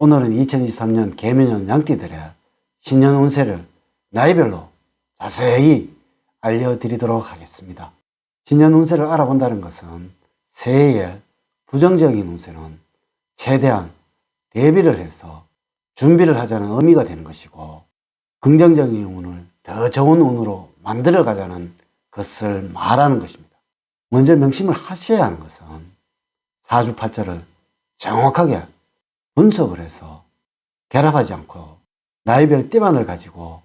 오늘은 2023년 개면년 양띠들의 신년 운세를 나이별로 자세히 알려드리도록 하겠습니다. 신년 운세를 알아본다는 것은 새해의 부정적인 운세는 최대한 대비를 해서 준비를 하자는 의미가 되는 것이고 긍정적인 운을 더 좋은 운으로 만들어 가자는 것을 말하는 것입니다. 먼저 명심을 하셔야 하는 것은 사주팔자를 정확하게 분석을 해서 결합하지 않고 나이별 때만을 가지고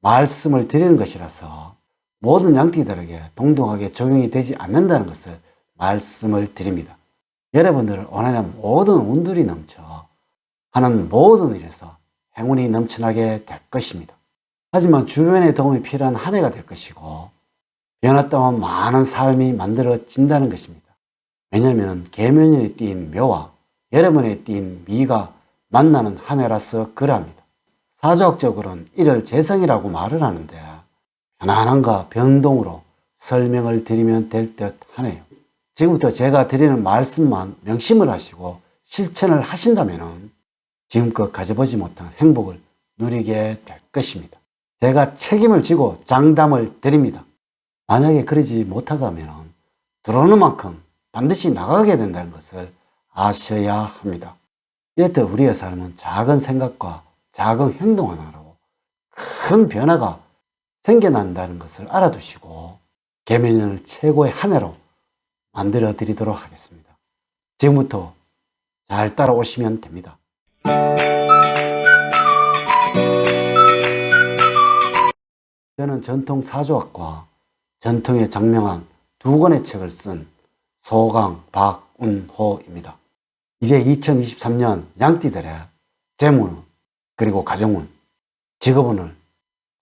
말씀을 드리는 것이라서 모든 양띠들에게 동등하게 적용이 되지 않는다는 것을 말씀을 드립니다. 여러분들을 원하는 모든 운들이 넘쳐 하는 모든 일에서 행운이 넘쳐나게 될 것입니다. 하지만 주변의 도움이 필요한 한 해가 될 것이고 변화 또한 많은 삶이 만들어진다는 것입니다. 왜냐하면 계면연에 띈 묘와 여러분에 띈 미가 만나는 한 해라서 그러합니다. 사주학적으로는 이를 재성이라고 말을 하는데 편안함과 변동으로 설명을 드리면 될 듯 하네요. 지금부터 제가 드리는 말씀만 명심을 하시고 실천을 하신다면 지금껏 가져보지 못한 행복을 누리게 될 것입니다. 제가 책임을 지고 장담을 드립니다. 만약에 그러지 못하다면 들어오는 만큼 반드시 나가게 된다는 것을 아셔야 합니다. 이렇듯 우리의 삶은 작은 생각과 작은 행동 하나로 큰 변화가 생겨난다는 것을 알아두시고 개면을 최고의 한 해로 만들어 드리도록 하겠습니다. 지금부터 잘 따라오시면 됩니다. 저는 전통 사조학과 전통에 장명한 두 권의 책을 쓴 소강 박운호입니다. 이제 2023년 양띠들의 재문 그리고 가정운, 직업운을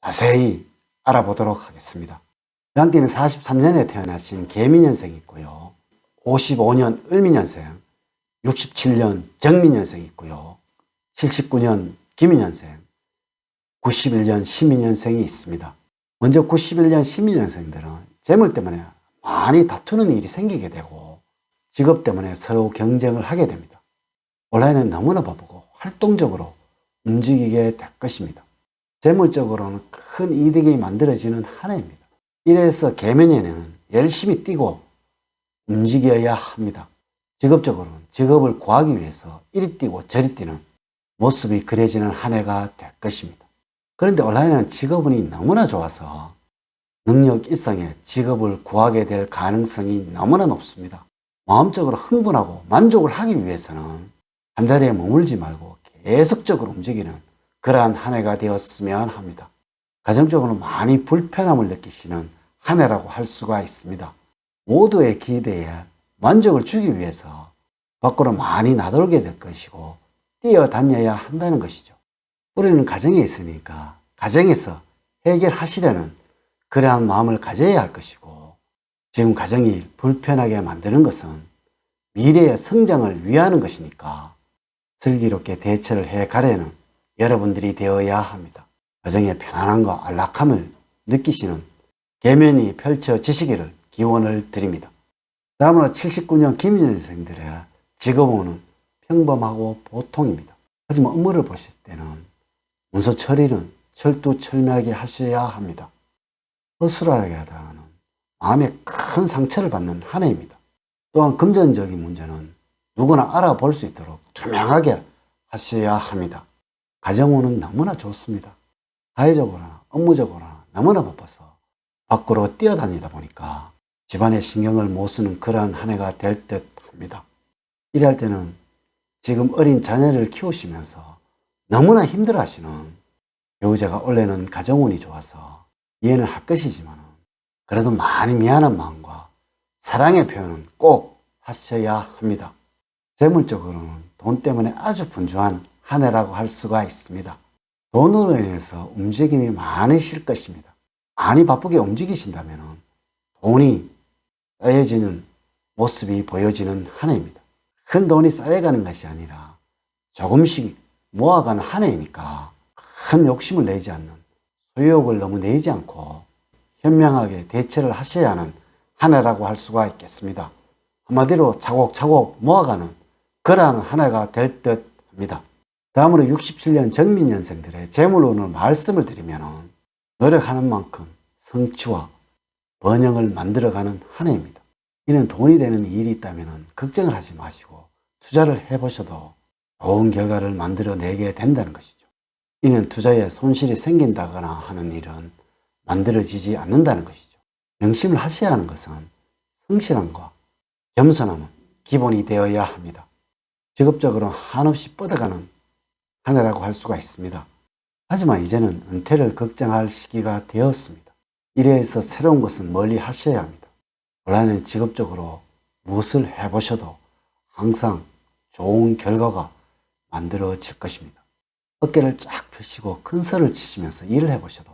자세히 알아보도록 하겠습니다. 양띠는 43년에 태어나신 개미년생이 있고요. 55년 을미년생, 67년 정미년생이 있고요. 79년 기미년생, 91년 신미년생이 있습니다. 먼저 91년 신미년생들은 재물 때문에 많이 다투는 일이 생기게 되고 직업 때문에 서로 경쟁을 하게 됩니다. 온라인은 너무나 바쁘고 활동적으로 움직이게 될 것입니다. 재물적으로는 큰 이득이 만들어지는 한 해입니다. 이래서 개면에는 열심히 뛰고 움직여야 합니다. 직업적으로는 직업을 구하기 위해서 이리 뛰고 저리 뛰는 모습이 그려지는 한 해가 될 것입니다. 그런데 온라인은 직업운이 너무나 좋아서 능력 이상의 직업을 구하게 될 가능성이 너무나 높습니다. 마음적으로 흥분하고 만족을 하기 위해서는 한 자리에 머물지 말고 계속적으로 움직이는 그러한 한 해가 되었으면 합니다. 가정적으로 많이 불편함을 느끼시는 한 해라고 할 수가 있습니다. 모두의 기대에 만족을 주기 위해서 밖으로 많이 나돌게 될 것이고 뛰어다녀야 한다는 것이죠. 우리는 가정에 있으니까 가정에서 해결하시려는 그러한 마음을 가져야 할 것이고 지금 가정이 불편하게 만드는 것은 미래의 성장을 위하는 것이니까 슬기롭게 대처를 해 가려는 여러분들이 되어야 합니다. 가정의 편안함과 안락함을 느끼시는 계면이 펼쳐지시기를 기원을 드립니다. 다음으로 79년 김인생들의 직업은 평범하고 보통입니다. 하지만 업무를 보실 때는 문서 처리는 철두철미하게 하셔야 합니다. 허술하게 하다가는 마음에 큰 상처를 받는 한 해입니다. 또한 금전적인 문제는 누구나 알아볼 수 있도록 투명하게 하셔야 합니다. 가정운은 너무나 좋습니다. 사회적으로나 업무적으로나 너무나 바빠서 밖으로 뛰어다니다 보니까 집안에 신경을 못 쓰는 그러한 한 해가 될 듯 합니다. 이럴 때는 지금 어린 자녀를 키우시면서 너무나 힘들어 하시는 배우자가 원래는 가정운이 좋아서 이해는 할 것이지만 그래도 많이 미안한 마음과 사랑의 표현은 꼭 하셔야 합니다. 재물적으로는 돈 때문에 아주 분주한 한 해라고 할 수가 있습니다. 돈으로 인해서 움직임이 많으실 것입니다. 많이 바쁘게 움직이신다면 돈이 쌓여지는 모습이 보여지는 한 해입니다. 큰 돈이 쌓여가는 것이 아니라 조금씩 모아가는 한 해이니까 큰 욕심을 내지 않는 소욕을 너무 내지 않고 현명하게 대처를 하셔야 하는 한 해라고 할 수가 있겠습니다. 한마디로 차곡차곡 모아가는 그러한 한 해가 될 듯 합니다. 다음으로 67년 정민년생들의 재물운을 말씀을 드리면 노력하는 만큼 성취와 번영을 만들어가는 한 해입니다. 이는 돈이 되는 일이 있다면 걱정을 하지 마시고 투자를 해보셔도 좋은 결과를 만들어내게 된다는 것이죠. 이는 투자에 손실이 생긴다거나 하는 일은 만들어지지 않는다는 것이죠. 명심을 하셔야 하는 것은 성실함과 겸손함은 기본이 되어야 합니다. 직업적으로 한없이 뻗어가는 한 해라고 할 수가 있습니다. 하지만 이제는 은퇴를 걱정할 시기가 되었습니다. 이래서 새로운 것은 멀리 하셔야 합니다. 원래는 직업적으로 무엇을 해보셔도 항상 좋은 결과가 만들어질 것입니다. 어깨를 쫙 펴시고 큰 소를 치시면서 일을 해보셔도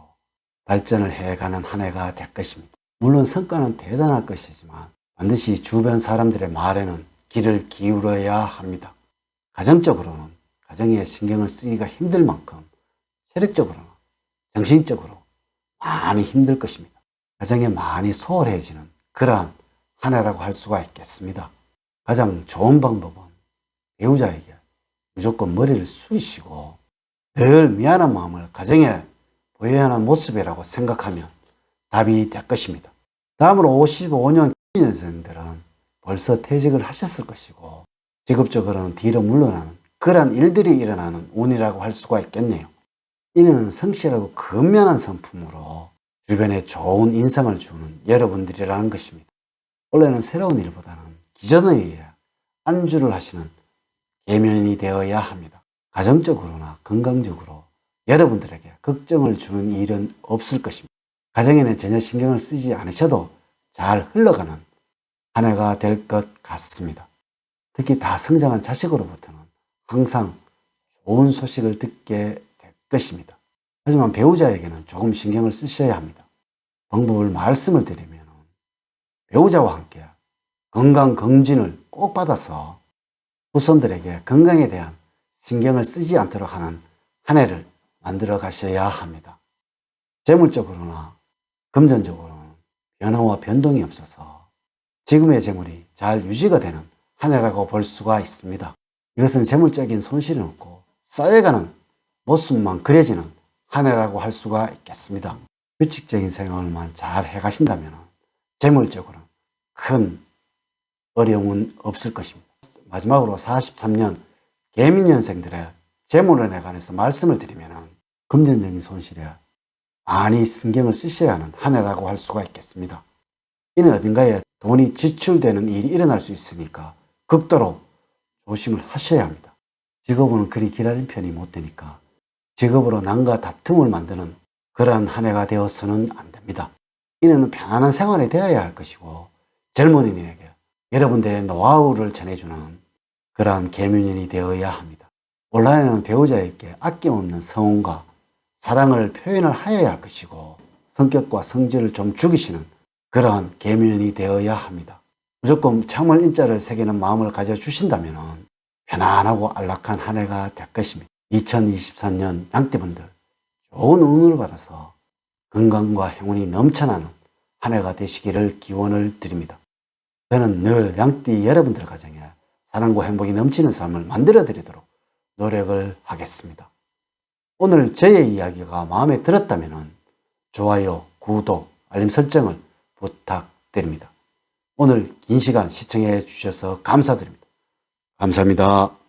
발전을 해가는 한 해가 될 것입니다. 물론 성과는 대단할 것이지만 반드시 주변 사람들의 말에는 귀를 기울여야 합니다. 가정적으로는 가정에 신경을 쓰기가 힘들 만큼 체력적으로나 정신적으로 많이 힘들 것입니다. 가정에 많이 소홀해지는 그러한 한 해라고 할 수가 있겠습니다. 가장 좋은 방법은 배우자에게 무조건 머리를 숙이시고 늘 미안한 마음을 가정에 보여야 하는 모습이라고 생각하면 답이 될 것입니다. 다음으로 55년 년생들은 벌써 퇴직을 하셨을 것이고 직업적으로는 뒤로 물러나는 그러한 일들이 일어나는 운이라고 할 수가 있겠네요. 이는 성실하고 근면한 성품으로 주변에 좋은 인상을 주는 여러분들이라는 것입니다. 원래는 새로운 일보다는 기존의 일에 안주를 하시는 계면이 되어야 합니다. 가정적으로나 건강적으로 여러분들에게 걱정을 주는 일은 없을 것입니다. 가정에는 전혀 신경을 쓰지 않으셔도 잘 흘러가는 한 해가 될 것 같습니다. 특히 다 성장한 자식으로부터는 항상 좋은 소식을 듣게 될 것입니다. 하지만 배우자에게는 조금 신경을 쓰셔야 합니다. 방법을 말씀을 드리면 배우자와 함께 건강 검진을 꼭 받아서 후손들에게 건강에 대한 신경을 쓰지 않도록 하는 한 해를 만들어 가셔야 합니다. 재물적으로나 금전적으로는 변화와 변동이 없어서 지금의 재물이 잘 유지가 되는 한 해라고 볼 수가 있습니다. 이것은 재물적인 손실은 없고 쌓여가는 모습만 그려지는 한 해라고 할 수가 있겠습니다. 규칙적인 생활만 잘 해가신다면 재물적으로는 큰 어려움은 없을 것입니다. 마지막으로 43년 개민년생들의 재물운에 관해서 말씀을 드리면 금전적인 손실에 많이 신경을 쓰셔야 하는 한 해라고 할 수가 있겠습니다. 이는 어딘가에 돈이 지출되는 일이 일어날 수 있으니까 극도로 조심을 하셔야 합니다. 직업은 그리 기다린 편이 못 되니까 직업으로 난과 다툼을 만드는 그러한 한 해가 되어서는 안 됩니다. 이는 편안한 생활이 되어야 할 것이고 젊은이에게 여러분들의 노하우를 전해주는 그러한 계민년이 되어야 합니다. 온라인에는 배우자에게 아낌없는 성원과 사랑을 표현을 하여야 할 것이고 성격과 성질을 좀 죽이시는 그러한 계면이 되어야 합니다. 무조건 참을 인자를 새기는 마음을 가져주신다면 편안하고 안락한 한 해가 될 것입니다. 2023년 양띠분들 좋은 운을 받아서 건강과 행운이 넘쳐나는 한 해가 되시기를 기원을 드립니다. 저는 늘 양띠 여러분들 가정에 사랑과 행복이 넘치는 삶을 만들어 드리도록 노력을 하겠습니다. 오늘 저의 이야기가 마음에 들었다면 좋아요, 구독, 알림 설정을 부탁드립니다. 오늘 긴 시간 시청해 주셔서 감사드립니다. 감사합니다.